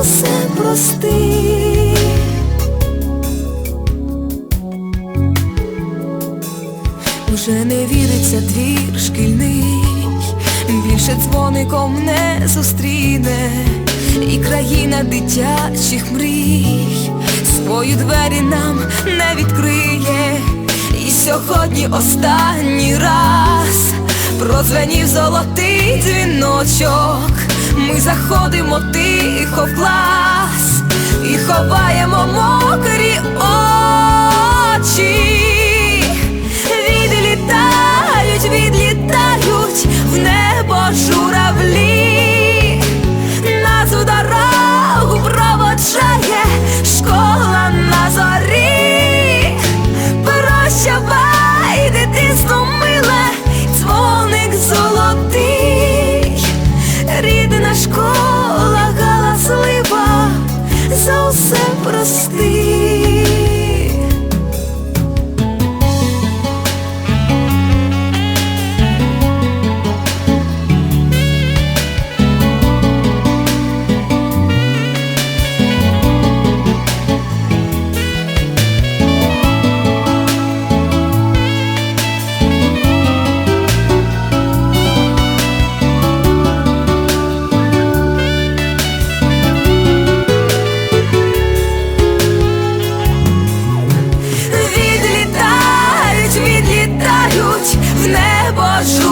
Усе прости. Уже не віриться двір шкільний, більше дзвоником не зустріне, і країна дитячих мрій свої двері нам не відкриє, і сьогодні останній раз прозвенів золотий дзвіночок. Ми заходимо тихо в клас і ховаємо 수